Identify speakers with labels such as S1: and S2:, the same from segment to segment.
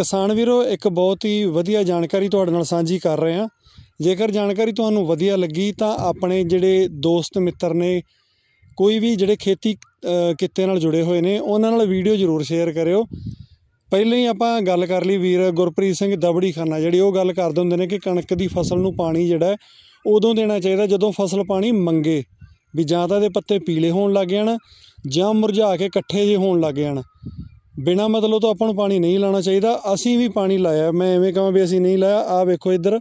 S1: ਕਿਸਾਨ ਵੀਰੋ, ਇੱਕ ਬਹੁਤ ਹੀ ਵਧੀਆ ਜਾਣਕਾਰੀ ਤੁਹਾਡੇ ਨਾਲ ਸਾਂਝੀ ਕਰ ਰਹੇ ਹਾਂ। ਜੇਕਰ ਜਾਣਕਾਰੀ ਤੁਹਾਨੂੰ ਵਧੀਆ ਲੱਗੀ ਤਾਂ ਆਪਣੇ ਜਿਹੜੇ ਦੋਸਤ ਮਿੱਤਰ ਨੇ, ਕੋਈ ਵੀ ਜਿਹੜੇ ਖੇਤੀ ਕਿੱਤੇ ਨਾਲ ਜੁੜੇ ਹੋਏ ਨੇ, ਉਹਨਾਂ ਨਾਲ ਵੀਡੀਓ ਜ਼ਰੂਰ ਸ਼ੇਅਰ ਕਰਿਓ। ਪਹਿਲਾਂ ਹੀ ਆਪਾਂ ਗੱਲ ਕਰ ਲਈ ਵੀਰ ਗੁਰਪ੍ਰੀਤ ਸਿੰਘ ਦਬੜੀ ਖਾਨਾ ਜਿਹੜੀ ਉਹ ਗੱਲ ਕਰਦੇ ਹੁੰਦੇ ਨੇ ਕਿ ਕਣਕ ਦੀ ਫਸਲ ਨੂੰ ਪਾਣੀ ਜਿਹੜਾ ਉਦੋਂ ਦੇਣਾ ਚਾਹੀਦਾ ਜਦੋਂ ਫਸਲ ਪਾਣੀ ਮੰਗੇ, ਵੀ ਜਾਂ ਤਾਂ ਇਹਦੇ ਪੱਤੇ ਪੀਲੇ ਹੋਣ ਲੱਗ ਜਾਣ ਜਾਂ ਮੁਰਝਾ ਕੇ ਇਕੱਠੇ ਜਿਹੇ ਹੋਣ ਲੱਗ ਜਾਣ। ਬਿਨਾ ਮਤਲਬ ਤੋਂ ਆਪਾਂ ਨੂੰ ਪਾਣੀ ਨਹੀਂ ਲਾਉਣਾ ਚਾਹੀਦਾ। ਅਸੀਂ ਵੀ ਪਾਣੀ ਲਾਇਆ। ਮੈਂ ਐਵੇਂ ਕਹਾਂ ਵੀ ਅਸੀਂ ਨਹੀਂ ਲਾਇਆ। ਆਹ ਵੇਖੋ ਇੱਧਰ।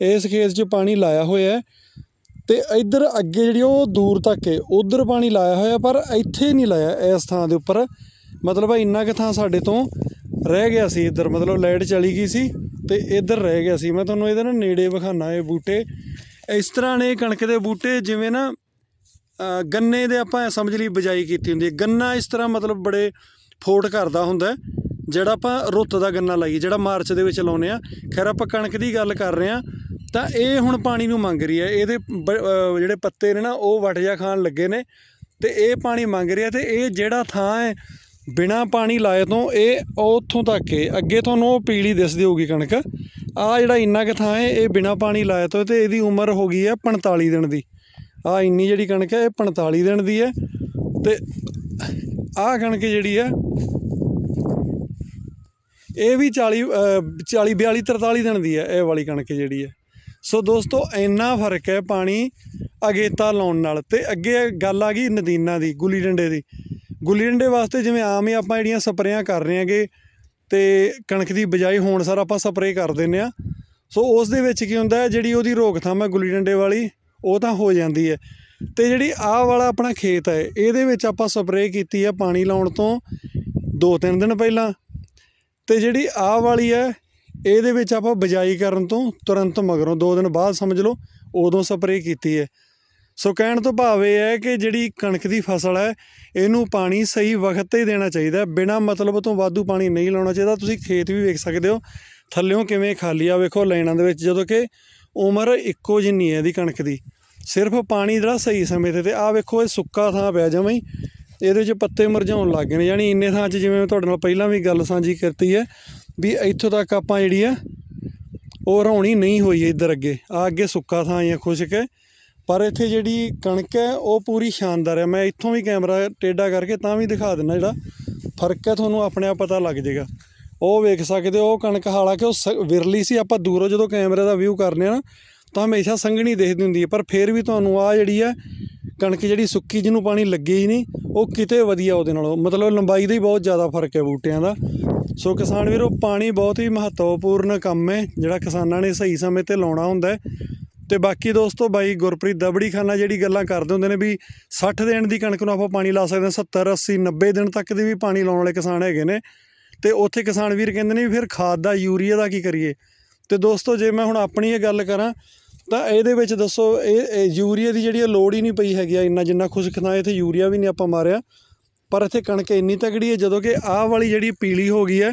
S1: ਇਸ ਖੇਤ 'ਚ ਪਾਣੀ ਲਾਇਆ ਹੋਇਆ ਹੈ। ਤੇ ਇੱਧਰ ਅੱਗੇ ਜਿਹੜੀ ਉਹ ਦੂਰ ਤੱਕ ਹੈ, ਉਧਰ ਪਾਣੀ ਲਾਇਆ ਹੋਇਆ, ਪਰ ਇੱਥੇ ਨਹੀਂ ਲਾਇਆ ਇਸ ਥਾਂ ਦੇ ਉੱਪਰ। ਮਤਲਬ ਇੰਨਾ ਕੁ ਥਾਂ ਸਾਡੇ ਤੋਂ ਰਹਿ ਗਿਆ ਸੀ ਇੱਧਰ। ਮਤਲਬ ਲਾਈਟ ਚਲੀ ਗਈ ਸੀ ਤੇ ਇੱਧਰ ਰਹਿ ਗਿਆ ਸੀ। ਮੈਂ ਤੁਹਾਨੂੰ ਇਹਦੇ ਨਾਲ ਨੇੜੇ ਵਿਖਾਣਾ ਇਹ ਬੂਟੇ। ਇਸ ਤਰ੍ਹਾਂ ਨੇ ਕਣਕ ਦੇ ਬੂਟੇ ਜਿਵੇਂ ਨਾ ਗੰਨੇ ਦੇ ਆਪਾਂ ਸਮਝ ਲਈ ਬਜਾਈ ਕੀਤੀ ਹੁੰਦੀ ਹੈ। ਗੰਨਾ ਇਸ ਤਰ੍ਹਾਂ ਮਤਲਬ ਬੜੇ ਫੋਟ ਕਰਦਾ ਹੁੰਦਾ ਜਿਹੜਾ ਆਪਾਂ ਰੁੱਤ ਦਾ ਗੰਨਾ ਲਾਈਏ, ਜਿਹੜਾ ਮਾਰਚ ਦੇ ਵਿੱਚ ਲਾਉਂਦੇ ਆ ਖੈਰ, ਆਪਾਂ ਕਣਕ ਦੀ ਗੱਲ ਕਰ ਰਹੇ ਹਾਂ, ਤਾਂ ਇਹ ਹੁਣ ਪਾਣੀ ਨੂੰ ਮੰਗ ਰਹੀ ਹੈ। ਇਹਦੇ ਬ- ਜਿਹੜੇ ਪੱਤੇ ਨੇ ਨਾ, ਉਹ ਵਟ ਜਾ ਖਾਣ ਲੱਗੇ ਨੇ ਤੇ ਇਹ ਪਾਣੀ ਮੰਗ ਰਿਹਾ ਤੇ ਇਹ ਜਿਹੜਾ ਥਾਂ ਹੈ, ਬਿਨਾ ਪਾਣੀ ਲਾਏ ਤੋਂ, ਇਹ ਉੱਥੋਂ ਤੱਕ ਹੈ। ਅੱਗੇ ਤੁਹਾਨੂੰ ਉਹ ਪੀਲੀ ਦਿਸਦੀ ਹੋਊਗੀ ਕਣਕ। ਆ ਜਿਹੜਾ ਇੰਨਾ ਕੁ ਥਾਂ ਹੈ, ਇਹ ਬਿਨਾ ਪਾਣੀ ਲਾਏ ਤੋਂ ਤੇ ਇਹਦੀ ਉਮਰ ਹੋ ਗਈ ਹੈ 45 ਦਿਨ ਦੀ। ਆ ਇੰਨੀ ਜਿਹੜੀ ਕਣਕ ਹੈ, ਇਹ 45 ਦਿਨ ਦੀ ਹੈ ਤੇ ਆਹ ਕਣਕ ਜਿਹੜੀ ਹੈ ਇਹ ਵੀ 40 ਅ, 40 42 43 ਦਿਨ ਦੀ ਹੈ ਇਹ ਵਾਲੀ ਕਣਕ ਜਿਹੜੀ ਹੈ ਸੋ ਦੋਸਤੋ ਇੰਨਾ ਫ਼ਰਕ ਹੈ ਪਾਣੀ ਅਗੇਤਾ ਲਾਉਣ ਨਾਲ। ਤੇ ਅੱਗੇ ਗੱਲ ਆ ਗਈ ਨਦੀਨਾਂ ਦੀ ਗੁੱਲੀ ਡੰਡੇ ਦੀ। ਗੁੱਲੀ ਡੰਡੇ ਵਾਸਤੇ ਜਿਵੇਂ ਆਮ ਹੀ ਆਪਾਂ ਜਿਹੜੀਆਂ ਸਪਰੇਆਂ ਕਰ ਰਹੇ ਹਾਂਗੇ ਤੇ ਕਣਕ ਦੀ ਬਜਾਈ ਹੋਣ ਸਾਰ ਆਪਾਂ ਸਪਰੇਅ ਕਰ ਦਿੰਨੇ ਆ ਸੋ ਉਸ ਦੇ ਵਿੱਚ ਕੀ ਹੁੰਦਾ ਜਿਹੜੀ ਉਹਦੀ ਰੋਕਥਾਮ ਹੈ ਗੁੱਲੀ ਡੰਡੇ ਵਾਲੀ ਉਹ ਤਾਂ ਹੋ ਜਾਂਦੀ ਹੈ। ਅਤੇ ਜਿਹੜੀ ਆਹ ਵਾਲਾ ਆਪਣਾ ਖੇਤ ਹੈ, ਇਹਦੇ ਵਿੱਚ ਆਪਾਂ ਸਪਰੇਅ ਕੀਤੀ ਹੈ ਪਾਣੀ ਲਾਉਣ ਤੋਂ 2-3 ਦਿਨ ਪਹਿਲਾਂ। ਅਤੇ ਜਿਹੜੀ ਆਹ ਵਾਲੀ ਹੈ, ਇਹਦੇ ਵਿੱਚ ਆਪਾਂ ਬਿਜਾਈ ਕਰਨ ਤੋਂ ਤੁਰੰਤ ਮਗਰੋਂ ਦੋ ਦਿਨ ਬਾਅਦ ਸਮਝ ਲਓ, ਉਦੋਂ ਸਪਰੇਅ ਕੀਤੀ ਹੈ। ਸੋ ਕਹਿਣ ਤੋਂ ਭਾਵ ਇਹ ਹੈ ਕਿ ਜਿਹੜੀ ਕਣਕ ਦੀ ਫਸਲ ਹੈ, ਇਹਨੂੰ ਪਾਣੀ ਸਹੀ ਵਕਤ ਤੇ ਦੇਣਾ ਚਾਹੀਦਾ ਬਿਨਾ ਮਤਲਬ ਤੋਂ ਵਾਧੂ ਪਾਣੀ ਨਹੀਂ ਲਾਉਣਾ ਚਾਹੀਦਾ। ਤੁਸੀਂ ਖੇਤ ਵੀ ਵੇਖ ਸਕਦੇ ਹੋ, ਥੱਲਿਓਂ ਕਿਵੇਂ ਖਾਲੀ ਆ ਵੇਖੋ, ਲਾਈਨਾਂ ਦੇ ਵਿੱਚ, ਜਦੋਂ ਕਿ ਉਮਰ ਇੱਕੋ ਜਿੰਨੀ ਹੈ ਇਹਦੀ ਕਣਕ ਦੀ। ਸਿਰਫ ਪਾਣੀ ਜਿਹੜਾ ਸਹੀ ਸਮੇਂ ਤੇ ਤੇ ਆਹ ਵੇਖੋ ਇਹ ਸੁੱਕਾ ਥਾਂ ਪਿਆ ਜਮਾਂ ਹੀ। ਇਹਦੇ 'ਚ ਪੱਤੇ ਮਰਝਾਉਣ ਲੱਗ ਗਏ ਨੇ, ਯਾਨੀ ਇੰਨੇ ਥਾਂ 'ਚ ਜਿਵੇਂ ਤੁਹਾਡੇ ਨਾਲ ਪਹਿਲਾਂ ਵੀ ਗੱਲ ਸਾਂਝੀ ਕੀਤੀ ਹੈ ਵੀ ਇੱਥੋਂ ਤੱਕ ਆਪਾਂ ਜਿਹੜੀ ਆ ਉਹ ਰਹਾਉਣੀ ਨਹੀਂ ਹੋਈ ਇੱਧਰ ਅੱਗੇ। ਆ ਅੱਗੇ ਸੁੱਕਾ ਥਾਂ ਹੀ ਆ ਖੁਸ਼ਕ ਹੈ। ਪਰ ਇੱਥੇ ਜਿਹੜੀ ਕਣਕ ਹੈ, ਉਹ ਪੂਰੀ ਸ਼ਾਨਦਾਰ ਹੈ। ਮੈਂ ਇੱਥੋਂ ਵੀ ਕੈਮਰਾ ਟੇਢਾ ਕਰਕੇ ਤਾਂ ਵੀ ਦਿਖਾ ਦਿੰਦਾ ਜਿਹੜਾ ਫ਼ਰਕ ਹੈ, ਤੁਹਾਨੂੰ ਆਪਣੇ ਆਪ ਪਤਾ ਲੱਗ ਜਾਏਗਾ। ਉਹ ਵੇਖ ਸਕਦੇ ਹੋ, ਉਹ ਕਣਕ ਹਾਲਾਂਕਿ ਉਹ ਸ- ਵਿਰਲੀ ਸੀ, ਆਪਾਂ ਦੂਰੋਂ ਜਦੋਂ ਕੈਮਰੇ ਦਾ ਵਿਊ ਕਰਨੇ ਆ ਨਾ ਤਾਂ ਹਮੇਸ਼ਾ ਸੰਘਣੀ ਦਿਖਦੀ ਹੁੰਦੀ ਹੈ, ਪਰ ਫਿਰ ਵੀ ਤੁਹਾਨੂੰ ਆ ਜਿਹੜੀ ਹੈ ਕਣਕ ਜਿਹੜੀ ਸੁੱਕੀ, ਜਿਹਨੂੰ ਪਾਣੀ ਲੱਗੇ ਹੀ ਨਹੀਂ, ਉਹ ਕਿਤੇ ਵਧੀਆ ਉਹਦੇ ਨਾਲੋਂ, ਮਤਲਬ ਲੰਬਾਈ ਦਾ ਹੀ ਬਹੁਤ ਜ਼ਿਆਦਾ ਫ਼ਰਕ ਹੈ ਬੂਟਿਆਂ ਦਾ। ਸੋ ਕਿਸਾਨ ਵੀਰੋ, ਪਾਣੀ ਬਹੁਤ ਹੀ ਮਹੱਤਵਪੂਰਨ ਕੰਮ ਹੈ, ਜਿਹੜਾ ਕਿਸਾਨਾਂ ਨੇ ਸਹੀ ਸਮੇਂ ਤੇ ਲਾਉਣਾ ਹੁੰਦਾ ਹੈ। ਤੇ ਬਾਕੀ ਦੋਸਤੋ, ਬਾਈ ਗੁਰਪ੍ਰੀਤ ਦਬੜੀ ਖਾਨਾ ਜਿਹੜੀ ਗੱਲਾਂ ਕਰਦੇ ਹੁੰਦੇ ਨੇ ਵੀ 60 ਦਿਨ ਦੀ ਕਣਕ ਨੂੰ ਆਪਾਂ ਪਾਣੀ ਲਾ ਸਕਦੇ ਹਾਂ 70 80 90 ਦਿਨ ਤੱਕ ਦੇ ਵੀ ਪਾਣੀ ਲਾਉਣ ਵਾਲੇ ਕਿਸਾਨ ਹੈਗੇ ਨੇ। ਤੇ ਉੱਥੇ ਕਿਸਾਨ ਵੀਰ ਕਹਿੰਦੇ ਨੇ ਵੀ ਫਿਰ ਖਾਦ ਦਾ, ਯੂਰੀਆ ਦਾ ਕੀ ਕਰੀਏ? ਤੇ ਦੋਸਤੋ, ਜੇ ਮੈਂ ਹੁਣ ਆਪਣੀ ਇਹ ਗੱਲ ਕਰਾਂ ਤਾਂ ਇਹਦੇ ਵਿੱਚ ਦੱਸੋ, ਇਹ ਯੂਰੀਆ ਦੀ ਜਿਹੜੀ ਇਹ ਲੋੜ ਹੀ ਨਹੀਂ ਪਈ ਹੈਗੀ ਆ, ਇੰਨਾ ਜਿੰਨਾ ਖੁਸ਼ਕ ਇੱਥੇ ਯੂਰੀਆ ਵੀ ਨਹੀਂ ਆਪਾਂ ਮਾਰਿਆ। ਪਰ ਇੱਥੇ ਕਣਕ ਇੰਨੀ ਤਗੜੀ ਹੈ ਜਦੋਂ ਕਿ ਆਹ ਵਾਲੀ ਜਿਹੜੀ ਪੀਲੀ ਹੋ ਗਈ ਹੈ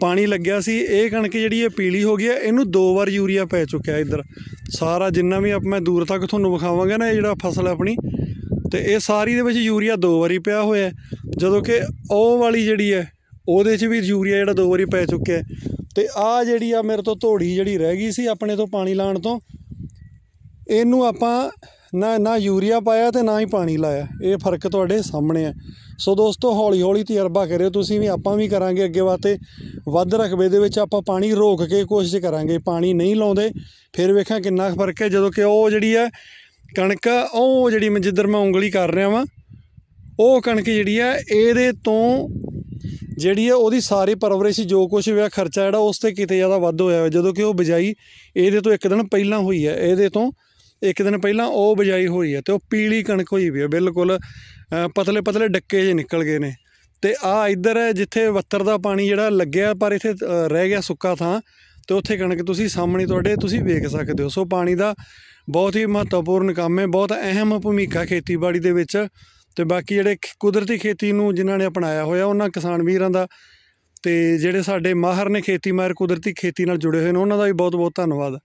S1: ਪਾਣੀ ਲੱਗਿਆ ਸੀ, ਇਹ ਕਣਕ ਜਿਹੜੀ ਹੈ ਪੀਲੀ ਹੋ ਗਈ ਹੈ ਇਹਨੂੰ ਦੋ ਵਾਰ ਯੂਰੀਆ ਪੈ ਚੁੱਕਿਆ ਇੱਧਰ। ਸਾਰਾ ਜਿੰਨਾ ਵੀ ਆਪ ਮੈਂ ਦੂਰ ਤੱਕ ਤੁਹਾਨੂੰ ਵਿਖਾਵਾਂਗਾ ਨਾ, ਇਹ ਜਿਹੜਾ ਫਸਲ ਆਪਣੀ, ਤੇ ਇਹ ਸਾਰੀ ਦੇ ਵਿੱਚ ਯੂਰੀਆ ਦੋ ਵਾਰੀ ਪਿਆ ਹੋਇਆ ਜਦੋਂ ਕਿ ਉਹ ਵਾਲੀ ਜਿਹੜੀ ਹੈ, ਉਹਦੇ 'ਚ ਵੀ ਯੂਰੀਆ ਜਿਹੜਾ ਦੋ ਵਾਰੀ ਪੈ ਚੁੱਕਿਆ ਹੈ। ਤੇ ਆਹ ਜਿਹੜੀ ਆ ਮੇਰੇ ਤੋਂ ਧੋੜੀ ਜਿਹੜੀ ਰਹਿ ਗਈ ਸੀ ਆਪਣੇ ਤੋਂ ਪਾਣੀ ਲਾਉਣ ਤੋਂ ਇਹਨੂੰ ਆਪਾਂ ਨਾ ਨਾ ਯੂਰੀਆ ਪਾਇਆ ਤੇ ਨਾ ਹੀ ਪਾਣੀ ਲਾਇਆ। ਇਹ ਫ਼ਰਕ ਤੁਹਾਡੇ ਸਾਹਮਣੇ ਹੈ ਸੋ ਦੋਸਤੋ ਹੌਲੀ ਹੌਲੀ ਤਜਰਬਾ ਕਰਿਓ। ਤੁਸੀਂ ਵੀ, ਆਪਾਂ ਵੀ ਕਰਾਂਗੇ ਅੱਗੇ ਵਾਸਤੇ। ਵੱਧ ਰਕਬੇ ਦੇ ਵਿੱਚ ਆਪਾਂ ਪਾਣੀ ਰੋਕ ਕੇ ਕੋਸ਼ਿਸ਼ ਕਰਾਂਗੇ। ਪਾਣੀ ਨਹੀਂ ਲਾਉਂਦੇ, ਫਿਰ ਵੇਖਾਂ ਕਿੰਨਾ ਕੁ ਫ਼ਰਕ ਹੈ। ਜਦੋਂ ਕਿ ਉਹ ਜਿਹੜੀ ਹੈ, ਕਣਕ, ਉਹ ਜਿਹੜੀ ਮੈਂ, ਜਿੱਧਰ ਮੈਂ ਉਂਗਲੀ ਕਰ ਰਿਹਾ ਵਾਂ, ਉਹ ਕਣਕ ਜਿਹੜੀ ਹੈ, ਇਹਦੇ ਤੋਂ ਜਿਹੜੀ ਹੈ, ਉਹਦੀ ਸਾਰੀ ਪਰਵਰਿਸ਼, ਜੋ ਕੁਝ ਵੀ ਆ, ਖਰਚਾ ਜਿਹੜਾ, ਉਸ ਤੇ ਕਿਤੇ ਜ਼ਿਆਦਾ ਵੱਧ ਹੋਇਆ ਹੋਇਆ। ਜਦੋਂ ਕਿ ਉਹ ਬਿਜਾਈ, ਇਹਦੇ ਤੋਂ ਇੱਕ ਦਿਨ ਪਹਿਲਾਂ ਹੋਈ ਹੈ। ਇਹਦੇ ਤੋਂ ਇੱਕ ਦਿਨ ਪਹਿਲਾਂ ਉਹ ਬਿਜਾਈ ਹੋਈ ਹੈ ਤੇ ਉਹ ਪੀਲੀ ਕਣਕ ਹੋਈ ਵੀ ਹੈ, ਬਿਲਕੁਲ ਪਤਲੇ ਪਤਲੇ ਡੱਕੇ ਜਿਹੇ ਨਿਕਲ ਗਏ ਨੇ। ਤੇ ਆ ਇੱਧਰ ਹੈ ਜਿੱਥੇ ਵੱਤਰ ਦਾ ਪਾਣੀ ਜਿਹੜਾ ਲੱਗਿਆ, ਪਰ ਇੱਥੇ ਰਹਿ ਗਿਆ ਸੁੱਕਾ ਥਾਂ ਤੇ ਉੱਥੇ ਕਣਕ ਤੁਸੀਂ ਸਾਹਮਣੇ ਤੁਹਾਡੇ ਤੁਸੀਂ ਵੇਖ ਸਕਦੇ ਹੋ। ਸੋ ਪਾਣੀ ਦਾ ਬਹੁਤ ਹੀ ਮਹੱਤਵਪੂਰਨ ਕੰਮ ਹੈ, ਬਹੁਤ ਅਹਿਮ ਭੂਮਿਕਾ ਖੇਤੀਬਾੜੀ ਦੇ ਵਿੱਚ ਤੇ ਬਾਕੀ ਜਿਹੜੇ ਕੁਦਰਤੀ ਖੇਤੀ ਨੂੰ ਜਿਨ੍ਹਾਂ ਨੇ ਅਪਣਾਇਆ ਹੋਇਆ, ਉਹਨਾਂ ਕਿਸਾਨ ਵੀਰਾਂ ਦਾ ਤੇ ਜਿਹੜੇ ਸਾਡੇ ਮਾਹਰ ਨੇ ਖੇਤੀ ਮਾਹਰ ਕੁਦਰਤੀ ਖੇਤੀ ਨਾਲ ਜੁੜੇ ਹੋਏ ਨੇ, ਉਹਨਾਂ ਦਾ ਵੀ ਬਹੁਤ ਬਹੁਤ ਧੰਨਵਾਦ।